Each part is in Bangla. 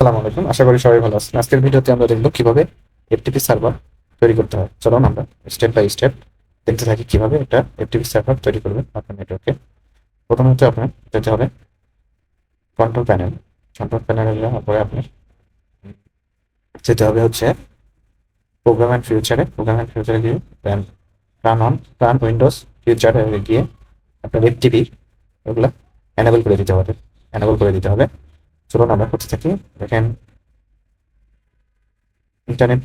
আসসালামু আলাইকুম। আশা করি সবাই ভালো আছেন। আজকের ভিডিওতে আমরা দেখব কীভাবে এফটিপি সার্ভার তৈরি করতে হয়। চলুন আমরা স্টেপ বাই স্টেপ দেখতে থাকি কীভাবে একটা এফটিপি সার্ভার তৈরি করবেন আপনার নেটওয়ার্কে প্রথমত আপনার যেতে হবে কন্ট্রোল প্যানেল কন্ট্রোল প্যানেলে যাওয়ার পরে আপনার যেতে হবে হচ্ছে প্রোগ্রাম অ্যান্ড ফিউচারে প্রোগ্রাম অ্যান্ড ফিউচারে গিয়ে run run on run Windows ফিউচারে গিয়ে আপনার এফটিপি ওগুলো এনেবল করে দিতে হবে। এনেবল করে দিতে হবে। চলুন আমরা করতে থাকি। দেখেন ইন্টারনেট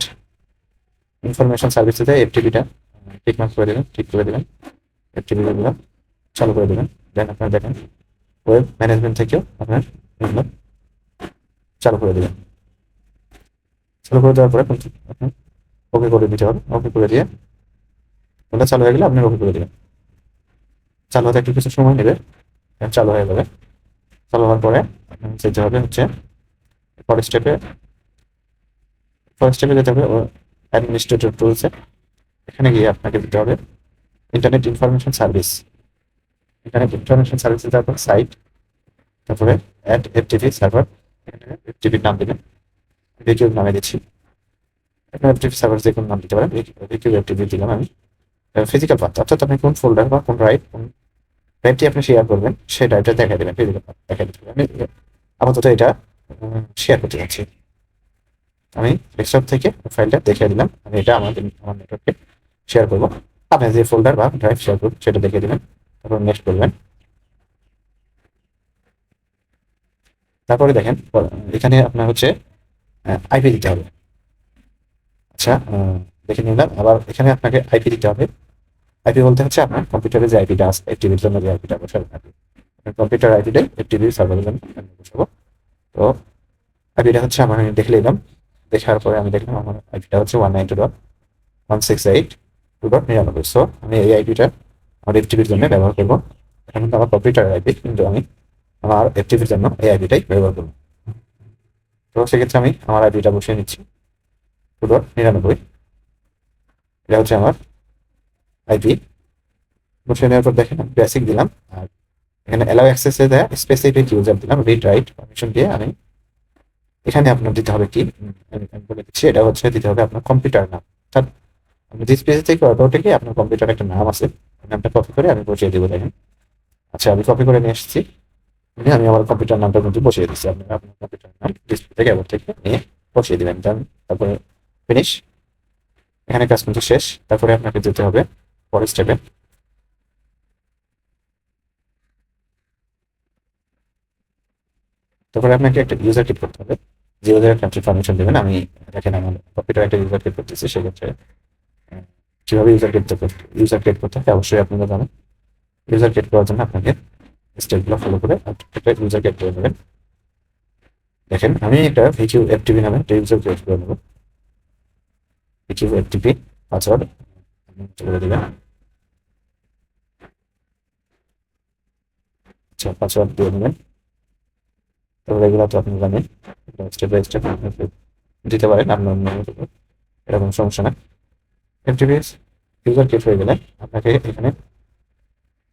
ইনফরমেশন সার্ভিসেতে এফটিপিটা ঠিক মার্ক করে দেবেন, ঠিক করে দেবেন এফটিপিগুলো চালু করে দেবেন। দেন আপনার দেখেন ওয়েব ম্যানেজমেন্ট থেকেও আপনার এগুলো চালু করে দেবেন। চালু করে দেওয়ার পরে আপনার ওকে করে দিতে হবে। ওকে করে দিয়ে ওটা চালু হয়ে গেলে আপনি ওকে করে দেবেন। চালু হতে একটু কিছু সময় নেবে, চালু হয়ে যাবে। চালু হওয়ার পরে যেতে হবে হচ্ছে পরের স্টেপে ফার্স্ট স্টেপে যেতে হবে অ্যাডমিনিস্ট্রেটর টুলসে এখানে গিয়ে আপনাকে দিতে হবে internet information service internet information সার্ভিসে তারপর সাইট তারপরে অ্যাড এফটিভি সার্ভার এখানে এফটিভির নাম দেবেন। ভিকিউর নামে দিচ্ছি। এখানে এফটিভি সার্ভার যে কোনো নাম দিতে পারেন ভিকিউ এফটিভি দিলাম আমি। ফিজিক্যাল পাথ অর্থাৎ আপনি কোন ফোল্ডার বা কোন রাইট কোন ড্রাইভটি আপনি শেয়ার করবেন সেই ড্রাইভটা দেখা দেবেন দেখা দিতে আমি আপাতত এটা শেয়ার করতে যাচ্ছি। আমি ডেস্কটপ থেকে ফাইলটা দেখিয়ে দিলাম, আমি এটা আমাদের আমার নেটওয়ার্কে শেয়ার করব। আপনি যে ফোল্ডার বা ড্রাইভ শেয়ার করবেন, সেটা দেখিয়ে দিবেন, তারপর নেক্সট করবেন। তারপরে দেখেন, এখানে আপনার হচ্ছে আইপি দিতে হবে। আচ্ছা দেখে নিলাম, আবার এখানে আপনাকে আইপি দিতে হবে। আইপি বলতে হচ্ছে আপনার কম্পিউটারে যে আইপিটা আছে এফটিভির জন্য যে আইপিটা বসাবেন আপনি কম্পিউটার আইপিটাই এফটিভি সার্ভারের জন্য আমি বসাবো। তো আইপিটা হচ্ছে আমার আমি দেখে নিলাম দেখার পরে আমি দেখলাম আমার আইপিটা হচ্ছে one nine two dot one six eight two dot নিরানব্বই। সো আমি এই আইপিটা আমার এফটিভির জন্য ব্যবহার করব। এটা কিন্তু আমার কম্পিউটার আইপি কিন্তু আমি আমার এফটিভির জন্য এই আইপিটাই ব্যবহার করব। তো সেক্ষেত্রে আমি আমার আইপিটা বসিয়ে নিচ্ছি। টু ডট নিরানব্বই। এটা হচ্ছে আমার আইপি বসিয়ে নেওয়ার পর দেখেন বেসিক দিলাম, আর এখানে অ্যালাউ অ্যাক্সেসে দেয় স্পেসিফিক ইউজার দিলাম রিড রাইট পারমিশন দিয়ে আমি এখানে আপনার দিতে হবে কি? আমি আমি বলে দিচ্ছি, এটা হচ্ছে দিতে হবে আপনার কম্পিউটার নাম। অর্থাৎ আপনি ডিসপ্লে থেকে অটোটে কি আপনার কম্পিউটার একটা নাম আছে নামটা কপি করে আমি বসিয়ে দেবো, দেখেন। আচ্ছা আমি কপি করে নিয়ে এসেছি। নিয়ে আমি আমার কম্পিউটার নামটা কিন্তু বসিয়ে দিচ্ছি আপনার আপনার কম্পিউটার নাম ডিসপ্লে থেকে আবার থেকে নিয়ে বসিয়ে দিবেন। তারপরে ফিনিশ এখানে কাজ কিন্তু শেষ, তারপরে আপনাকে যেতে হবে পরের স্টেপে তারপরে আপনাকে একটা ইউজার ক্রিয়েট করতে হবে। যে ইউজারের কান্ট্রি পারমিশন দেবেন, আমি দেখেন আমার কম্পিউটার একটা ইউজার ক্রিয়েট করতেছি, সেক্ষেত্রে কীভাবে ইউজার ক্রিয়েট করতে ইউজার ক্রিয়েট করতে হয় অবশ্যই আপনারা জানেন। ইউজার ক্রিয়েট করার জন্য আপনাকে স্টেপগুলো ফলো করে একটা ইউজার ক্রিয়েট করে নেবেন দেখেন, আমি একটা ভিকিউ এফটিপি নামে একটা ইউজার ক্রিয়েট করে নেব ভিকিউ এফটিপি পাসওয়ার্ড বলে দেবেন। আচ্ছা পাসওয়ার্ড দিয়ে নেবেন। তারপরে এগুলো তো আপনি জানেন স্টেপ বাই স্টেপ দিতে পারেন, আপনার এরকম সমস্যা না। এফটিপিএস ইউজার ক্রিয়েট হয়ে গেলে আপনাকে এখানে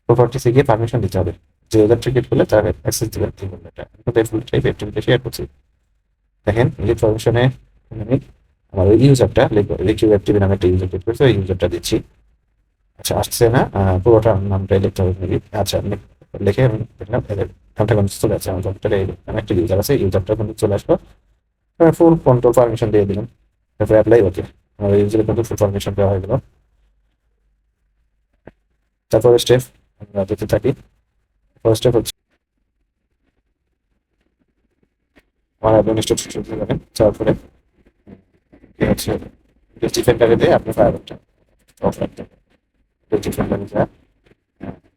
প্রপার্টিসে গিয়ে পারমিশন দিতে হবে। যে ইউজারটা ক্রিয়েট করলে তার অ্যাক্সেস দিবেন কি বলব এটা ফুল টাইপ এফটিপিতে শেয়ার করছি। দেখেন, এই পারমিশনে আমি আমার ওই ইউজারটা লিখিউ এফটিপি নামে একটা ইউজার ক্রিয়েট করছে, ওই ইউজারটা দিচ্ছি। আচ্ছা আসছে না পুরোটা নামটাই লিখতে হবে আচ্ছা লিখে আমি দেখলাম এদের নামটা চলে আসছে, আমার কম্পিউটারে আমি একটা ইউজার আছে ইউজারটা কিন্তু চলে আসলো। ফুল কন্ট্রোল পারমিশন দিয়ে দিলাম, তারপরে অ্যাপ্লাই ওকে আমার কিন্তু ফুল পারমিশন দেওয়া হয়ে গেল। তারপরে স্টেপ আমরা যেতে থাকি। ফার্স্ট স্টেপ হচ্ছে আমার অ্যাডমিনিস্ট্রেটর যাবেন তারপরে হচ্ছে ডিফেন্ডারে দিয়ে আপনি ফায়ারটা অফ রাখতে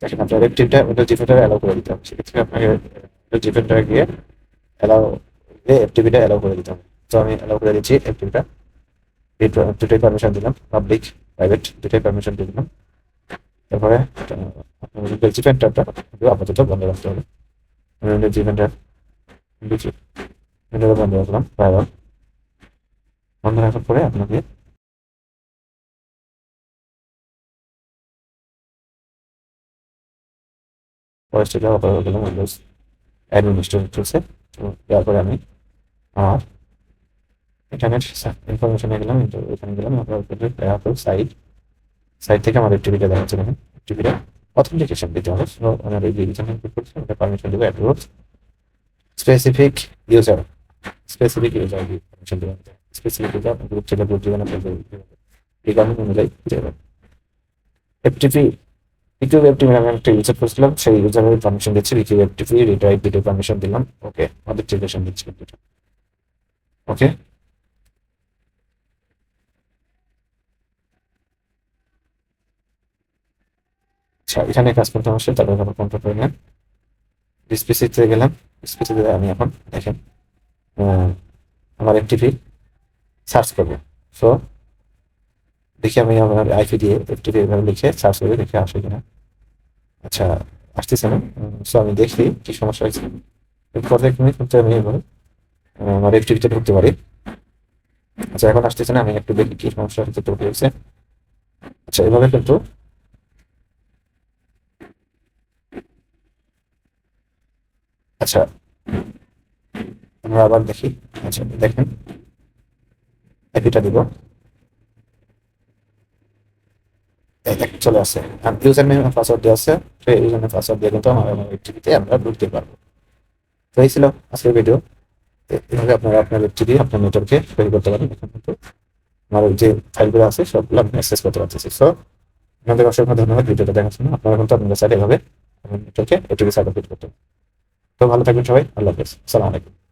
দেখেন আপনার রেপটিভটা ওটা ডিফেন্ডারে অ্যালাউ করে দিতে হবে সেক্ষেত্রে আপনাকে ডিফেন্ডারে গিয়ে অ্যালাউ দিয়ে এফটিভিটা অ্যালাউ করে দিতে হবে তো আমি অ্যালাউ করে দিচ্ছি এফটিভিটা দুটোই পারমিশন দিলাম পাবলিক প্রাইভেট দুটোই পারমিশন দিয়ে দিলাম। তারপরে আপনার ডিফেন্ডারটা আপাতত বন্ধ রাখতে হবে। ডিফেন্ডার ডিফেন্ডার বন্ধ রাখলাম বন্ধ রাখার পরে আপনাকে পরের স্টেপে আবার গেলাম উইন্ডোজ অ্যাডমিনিস্ট্রেটর চলছে। তো তারপরে আমি আর এখানে ইনফরমেশনে গেলাম কিন্তু এখানে গেলাম আপনার সাইট সাইট থেকে আমার টিভিটা দেখাচ্ছে এখানে। টিভিটা অথেন্টিকেশন দিতে হবে। সো আমার এই যে ক্লিক করছি ওটা পারমিশন দেবো approve specific user specific user permission দেবো স্পেসিফিক ইউজার গ্রুপ থেকে গ্রুপ দিবেন, আপনাদের রিকোয়ারমেন্ট অনুযায়ী দেবেন এফটিপি ইউটিউব এফটিপি আমি একটা ইউজার করছিলাম সেই ইউজারের পারমিশন দিচ্ছি YouTube FTP read write video permission দিলাম। ওকে অথেন্টিকেশন দিচ্ছি ওকে আচ্ছা এখানে কাজ করতে হবে তারপর এখানে কন্ট্রোল করে নেন ডিসপিসিতে গেলাম ডিসপিসিতে আমি এখন, দেখেন আমার এফটিপি সার্চ করব। সো দেখি আমি আমার আইপি দিয়ে এফটিপি এভাবে লিখে সার্চ করে দেখে আসে কিনা। আচ্ছা আসতেছে না। সো আমি দেখি কি সমস্যা হয়েছে। এরপর দেখি করতে আমি এবার আহ, আমার এফটিপিতে ঢুকতে পারি। আচ্ছা এখন আসতেছে না আমি একটু দেখি কি সমস্যা হচ্ছে তো হয়েছে। আচ্ছা এভাবে কিন্তু আচ্ছা আমরা আবার দেখি। আচ্ছা দেখেন। আইপিটা দিব এই দেখ চলে আসে। আর ইউজার নেম পাসওয়ার্ড দেওয়া আছে সেই ইউজার নেম পাসওয়ার্ড দিয়ে কিন্তু আমার আমার টিভিতে আমরা ঢুকতে পারব। তো এই ছিল আজকের ভিডিও এভাবে আপনারা আপনার টিভি আপনার নেটওয়ার্কে তৈরি করতে পারেন। এখন কিন্তু আমার যে ফাইলগুলো আছে, সবগুলো আপনি অ্যাক্সেস করতে পারতেছি সো আপনাদের অসংখ্য ধন্যবাদ ভিডিওটা দেখার জন্য। আপনারা কিন্তু আপনাদের সাইড এভাবে নেটওয়ার্কে এটিভি সার্টিফিকেট করতে। তো ভালো থাকবেন সবাই। আল্লাহ হাফেজ। আসসালামু আলাইকুম।